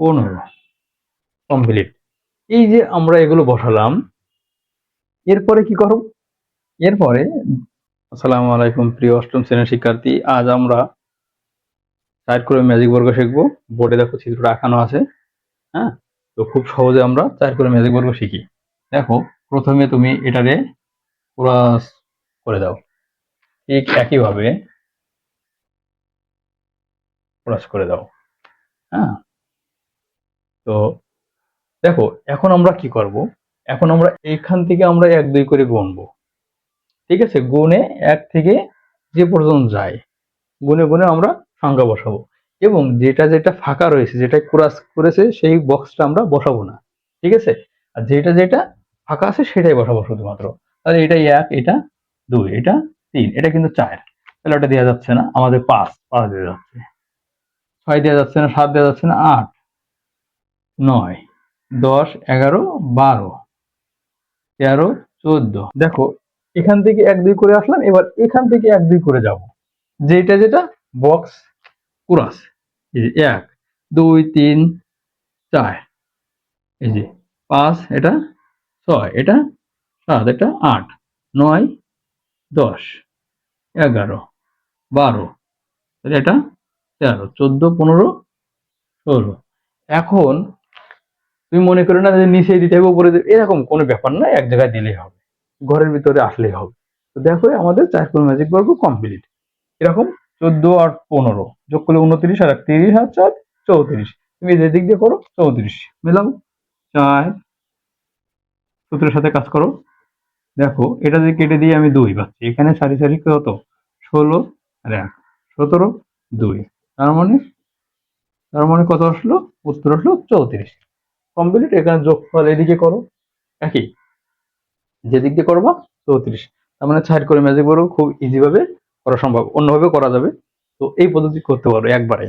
পনেরো। কমপ্লিট এই যে আমরা এগুলো বসালাম, এরপরে কি করব? এরপরে, আসসালামু আলাইকুম প্রিয় অষ্টম শ্রেণির শিক্ষার্থী, আজ আমরা চার করে ম্যাজিক বর্গ শিখব। বোর্ডে দেখো চিত্রটা আঁকানো আছে। হ্যাঁ? তো খুব সহজে আমরা চার করে ম্যাজিক বর্গ শিখি। দেখো, প্রথমে তুমি এটারে ক্রস করে দাও। ঠিক একইভাবে ক্রস করে দাও। হ্যাঁ? তো দেখো, এখন আমরা কি করব? এখন আমরা এখান থেকে আমরা এক, দুই করে গুনবো। ঠিক আছে? গুনে এক থেকে যে পর্যন্ত যায়, গুনে গুনে আমরা সংখ্যা বসাবো। এবং যেটা যেটা ফাঁকা রয়েছে, যেটা ক্রাস করেছে, সেই বক্সটা আমরা বসাবো না। ঠিক আছে? আর যেটা যেটা ফাঁকা আছে, সেটাই বসাবো শুধুমাত্র। তাহলে এটা এক, এটা দুই, এটা তিন, এটা কিন্তু চার। তাহলে ওটা দেওয়া যাচ্ছে না, আমাদের পাঁচ পাঁচ দেওয়া যাচ্ছে। ছয় দেওয়া যাচ্ছে না, সাত দেওয়া যাচ্ছে না, আট। নয়, দশ, এগারো, বারো, তেরো, চোদ্দ। দেখো, এখান থেকে এক, দুই করে আসলাম, এবার এখান থেকে এক, দুই করে যাব। যেটা যেটা বক্স কুরাস। এই এক, দুই, তিন, চার। এই যে পাঁচ, এটা ছয়, এটা সাত, এটা আট, নয়, দশ, এগারো, বারো এটা তেরো, চোদ্দ, পনেরো, ষোলো। এখন তুমি মনে করো না যে নিচে দিতে হবে, উপরে এরকম কোনো ব্যাপার না, এক জায়গায় দিলেই হবে। ঘরের ভিতরে আসলেই হবে। তো দেখো, আমাদের চার কোন ম্যাজিক বর্গ কমপ্লিট এরকম চোদ্দ আর পনেরো, যোগ করলে উনত্রিশ আর তিরিশ আর চার, চৌত্রিশ। তুমি যে দিক দিয়ে করো, চৌত্রিশ। মিলাম চার। সূত্রের সাথে কাজ করো। দেখো, এটা যদি কেটে দিয়ে আমি দুই পাচ্ছি। এখানে সারি সারি কত? ষোলো আর এক। সতেরো, দুই। তার মানে তার মানে কত আসলো? উত্তর আসলো চৌত্রিশ। কমপ্লিট এখানে যোগফল এদিকে করো। একই। যেদিক দিয়ে করব, চৌত্রিশ। তার মানে ছাড় করে ম্যাজিক বড়, খুব ইজিভাবে করা সম্ভব। অন্যভাবে করা যাবে। তো এই পদ্ধতি করতে পারো একবারে।